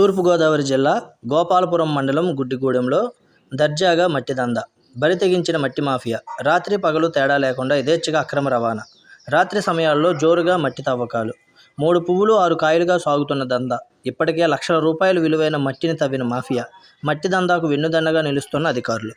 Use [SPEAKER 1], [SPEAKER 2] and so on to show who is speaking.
[SPEAKER 1] తూర్పుగోదావరి జిల్లా గోపాలపురం మండలం గుడ్డిగూడెంలో దర్జాగా మట్టి దంద బరి తెగించిన మట్టి మాఫియా. రాత్రి పగలు తేడా లేకుండా యథేచ్ఛగా అక్రమ రవాణా. రాత్రి సమయాల్లో జోరుగా మట్టి తవ్వకాలు. మూడు పువ్వులు ఆరు కాయలుగా సాగుతున్న దంద ఇప్పటికే లక్షల రూపాయలు విలువైన మట్టిని తవ్విన మాఫియా. మట్టి దందాకు వెన్నుదన్నగా నిలుస్తున్న అధికారులు.